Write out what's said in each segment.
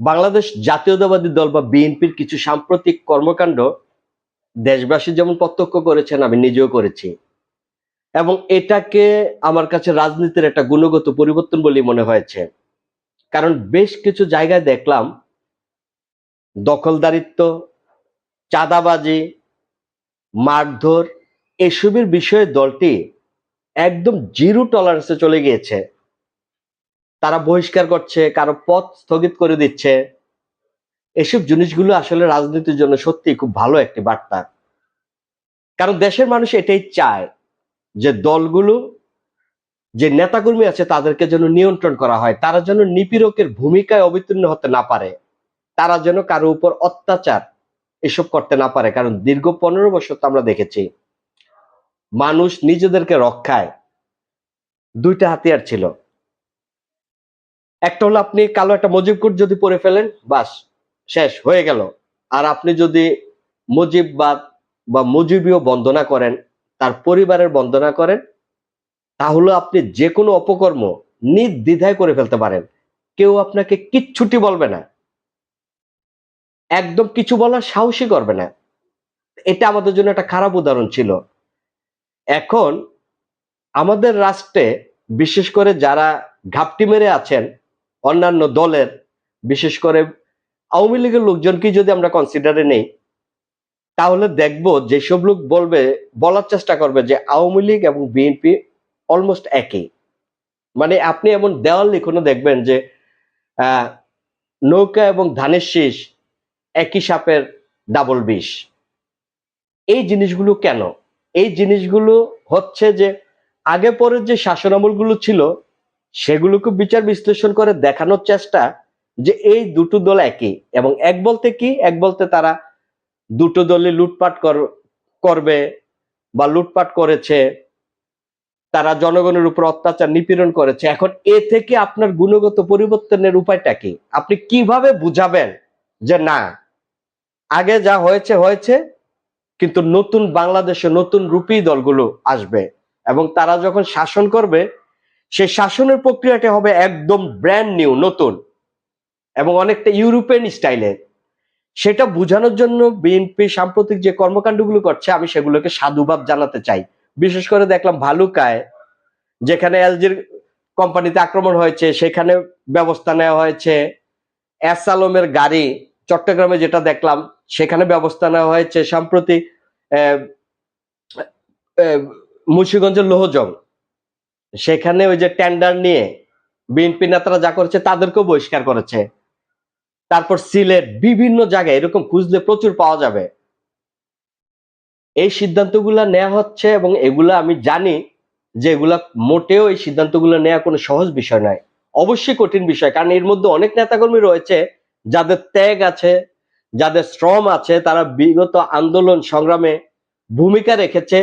বাংলাদেশ জাতীয়তাবাদী দল বা বিএনপির কিছু সাম্প্রতিক কর্মকাণ্ড দেশবাসী যেমন প্রত্যক্ষ করেছেন, আমি নিজেও করেছি। এবং এটাকে আমার কাছে রাজনীতির একটা গুণগত পরিবর্তন বলেই মনে হয়েছে। কারণ বেশ কিছু জায়গায় দেখলাম, দখলদারিত্ব, চাঁদাবাজি, মারধর এসবের বিষয়ে দলটি একদম জিরো টলারেন্সে চলে গিয়েছে। তারা বহিষ্কার করছে, কারও পথ স্থগিত করে দিচ্ছে। এসব জিনিসগুলো আসলে রাজনীতির জন্য সত্যি খুব ভালো একটি বার্তা। কারণ দেশের মানুষ এটাই চায় যে দলগুলো, যে নেতাকর্মী আছে তাদেরকে যেন নিয়ন্ত্রণ করা হয়, তারা যেন নিপীড়কের ভূমিকায় অবতীর্ণ হতে না পারে, তারা যেন কারও উপর অত্যাচার এসব করতে না পারে। কারণ দীর্ঘ পনেরো বছর তো আমরা দেখেছি, মানুষ নিজেদেরকে রক্ষায় দুইটা হাতিয়ার ছিল। একটা হলো আপনি কালো একটা মজিব কোট যদি পরে ফেলেন, বাস, শেষ, হয়ে গেল। আর আপনি যদি মুজিববাদ বা মুজিবীয় বন্দনা করেন, তার পরিবারের বন্দনা করেন, তাহলে আপনি যে কোনো অপকর্ম নির্দ্বিধায় করে ফেলতে পারেন। কেউ আপনাকে কিচ্ছুটি বলবে না। একদম কিছু বলার সাহসী করবে না। এটা আমাদের জন্য একটা খারাপ উদাহরণ ছিল। এখন আমাদের রাষ্ট্রে, বিশেষ করে যারা ঘাপটি মেরে আছেন অন্যান্য দলের, বিশেষ করে আওয়ামী লীগের লোকজনকে যদি আমরা কনসিডারে নেই, তাহলে দেখব যেসব লোক বলবে, বলার চেষ্টা করবে যে আওয়ামী লীগ এবং বিএনপি অলমোস্ট একই। মানে আপনি এমন দেওয়াল লিখনও দেখবেন যে নৌকা এবং ধানের শীষ একই সাপের ডাবল বিষ। এই জিনিসগুলো কেন? এই জিনিসগুলো হচ্ছে যে, আগে পরের যে শাসনামলগুলো ছিল সেগুলোকে বিচার বিশ্লেষণ করে দেখানোর চেষ্টা যে এই দুটো দল একই এবং এক বলতে কি? এক বলতে তারা দুটো দলে লুটপাট কর- করবে বা লুটপাট করেছে, তারা জনগণের উপর অত্যাচার নিপীড়ন করেছে। এখন এ থেকে আপনার গুণগত পরিবর্তনের উপায়টা কি? আপনি কীভাবে বুঝাবেন যে না, আগে যা হয়েছে হয়েছে, কিন্তু নতুন বাংলাদেশে নতুন রূপী দলগুলো আসবে এবং তারা যখন শাসন করবে সেই শাসনের প্রক্রিয়াটা হবে একদম ব্র্যান্ড নিউ নতুন এবং অনেকটা ইউরোপিয়ান স্টাইলের সেটা বোঝানোর জন্য বিএনপি সাম্প্রতিক যে কর্মকাণ্ডগুলো করছে আমি সেগুলোকে সাধুবাদ জানাতে চাই। বিশেষ করে দেখলাম ভালুকায় যেখানে এলজির কোম্পানিতে আক্রমণ হয়েছে সেখানে ব্যবস্থা নেওয়া হয়েছে। এস আলমের গাড়ি চট্টগ্রামে যেটা দেখলাম সেখানে ব্যবস্থা নেওয়া হয়েছে সম্প্রতি আহ, আহ, মুন্সিগঞ্জের লোহজং। সেখানে ওই যে টেন্ডার নিয়ে বিএনপি নেতারা যা করেছে তাদেরকেও বহিষ্কার করেছে। তারপর সিলেট বিভিন্ন জায়গায় এরকম খুঁজলে প্রচুর পাওয়া যাবে। এই সিদ্ধান্তগুলো নেওয়া হচ্ছে এবং এগুলা আমি জানি যে এগুলা মোটেও এই সিদ্ধান্তগুলো নেওয়া কোনো সহজ বিষয় নয়। অবশ্যই কঠিন বিষয়, কারণ এর মধ্যে অনেক নেতাকর্মী রয়েছে যাদের ত্যাগ আছে, যাদের শ্রম আছে, তারা বিগত আন্দোলন সংগ্রামে ভূমিকা রেখেছে।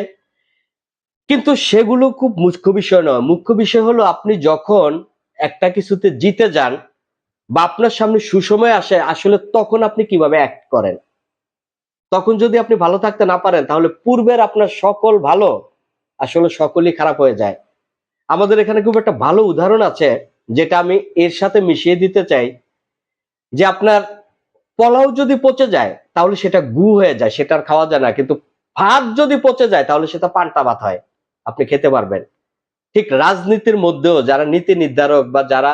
কিন্তু সেগুলো খুব মুখ্য বিষয় নয়। মুখ্য বিষয় হলো আপনি যখন একটা কিছুতে জিতে যান বা আপনার সামনে সুসময় আসে, আসলে তখন আপনি কীভাবে অ্যাক্ট করেন? তখন যদি আপনি ভালো থাকতে না পারেন, তাহলে পূর্বের আপনার সকল ভালো আসলে সকলই খারাপ হয়ে যায়। আমাদের এখানে খুব একটা ভালো উদাহরণ আছে, যেটা আমি এর সাথে মিশিয়ে দিতে চাই, যে আপনার পোলাও যদি পচে যায়, তাহলে সেটা গু হয়ে যায়, সেটা খাওয়া যায় না। কিন্তু ভাত যদি পচে যায়, তাহলে সেটা পান্তা ভাত হয়। আপনি খেতে পারবেন। ঠিক রাজনীতির মধ্যেও যারা নীতি নির্ধারক বা যারা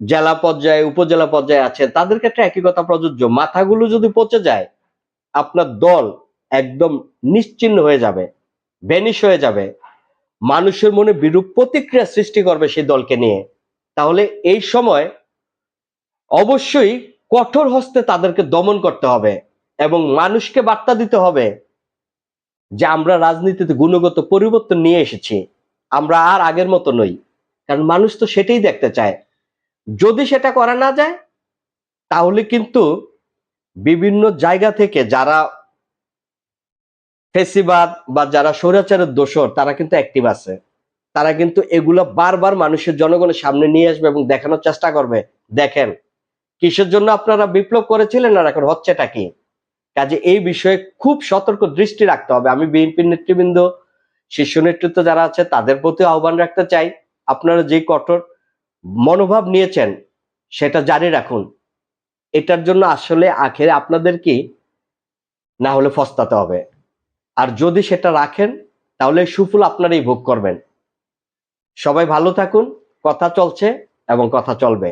জেলা পর্যায়ে, উপজেলা পর্যায়ে আছেন তাদের ক্ষেত্রে একই কথা প্রযোজ্য। মাথাগুলো যদি পচে যায়, আপনার দল একদম নিশ্চিন্ন হয়ে যাবে, ভ্যানিশ হয়ে যাবে। মানুষের মনে বিরূপ প্রতিক্রিয়া সৃষ্টি করবে সেই দলকে নিয়ে। তাহলে এই সময় অবশ্যই কঠোর হস্তে তাদেরকে দমন করতে হবে এবং মানুষকে বার্তা দিতে হবে যে আমরা রাজনীতিতে গুণগত পরিবর্তন নিয়ে এসেছি, আমরা আর আগের মতো নই। কারণ মানুষ তো সেটাই দেখতে চায়। যদি সেটা করা না যায়, তাহলে কিন্তু বিভিন্ন জায়গা থেকে যারা ফেসিবাদ বা যারা স্বৈরাচারের দোষর, তারা কিন্তু অ্যাক্টিভ আছে। তারা কিন্তু এগুলো বারবার মানুষের জনগণের সামনে নিয়ে আসবে এবং দেখানোর চেষ্টা করবে। দেখেন, কিসের জন্য আপনারা বিপ্লব করেছিলেন আর এখন হচ্ছেটা কি? কাজে এই বিষয়ে খুব সতর্ক দৃষ্টি রাখতে হবে। আমি বিএনপির নেতৃবৃন্দ, শীর্ষ নেতৃত্ব যারা আছে, তাদের প্রতি আহ্বান রাখতে চাই। আপনারা যে কঠোর মনোভাব নিয়েছেন, সেটা জারি রাখুন। এটার জন্য আসলে আখেরে আপনাদেরকে না হলে ফস্তাতে হবে। আর যদি সেটা রাখেন, তাহলে সুফল আপনারাই ভোগ করবেন। সবাই ভালো থাকুন, কথা চলছে এবং কথা চলবে।